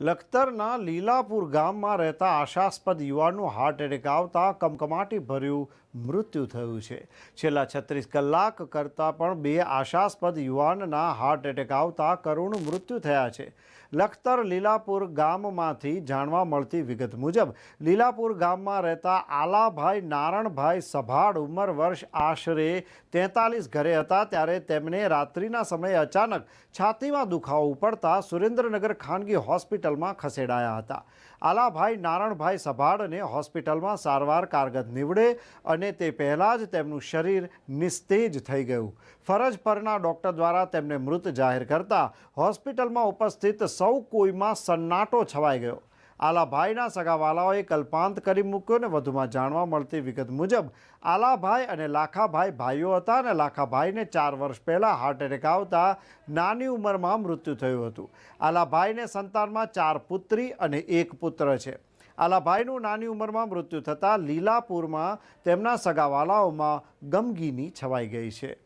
લખતરના લીલાપુર ગામમાં રહેતા આશાસ્પદ યુવાનનું હાર્ટ એટેક આવતા કમકમાટી ભર્યું મૃત્યુ થયું છે. છેલ્લા છત્રીસ કલાક કરતાં પણ બે આશાસ્પદ યુવાનના હાર્ટ એટેક આવતા કરુણ મૃત્યુ થયા છે. લખતર લીલાપુર ગામમાંથી જાણવા મળતી વિગત મુજબ, લીલાપુર ગામમાં રહેતા આલાભાઈ નારણભાઈ સભાડ ઉંમર વર્ષ આશરે તેતાલીસ ઘરે હતા ત્યારે તેમને રાત્રિના સમયે અચાનક છાતીમાં દુખાવો ઉપડતા સુરેન્દ્રનગર ખાનગી હોસ્પિટલમાં ખસેડાયા હતા. આલાભાઈ નારણભાઈ સભાડને હોસ્પિટલમાં સારવાર કારગત નીવડે અને તે પહેલાં જ તેમનું શરીર નિસ્તેજ થઈ ગયું. ફરજ પરના ડૉક્ટર દ્વારા તેમને મૃત જાહેર કરતા હોસ્પિટલમાં ઉપસ્થિત સૌ કોઈમાં સન્નાટો છવાઈ ગયો. આલાભાઈના સગાવાલાઓએ કલ્પાંત કરી મૂક્યો ને વધુમાં જાણવા મળતી વિગત મુજબ, આલાભાઈ અને લાખાભાઈ ભાઈઓ હતા અને લાખાભાઈને ચાર વર્ષ પહેલાં હાર્ટ એટેક આવતા નાની ઉંમરમાં મૃત્યુ થયું હતું. આલાભાઈને સંતાનમાં ચાર પુત્રી અને એક પુત્ર છે. આલાભાઈનું નાની ઉંમરમાં મૃત્યુ થતાં લીલાપુરમાં તેમના સગાવાલાઓમાં ગમગીની છવાઈ ગઈ છે.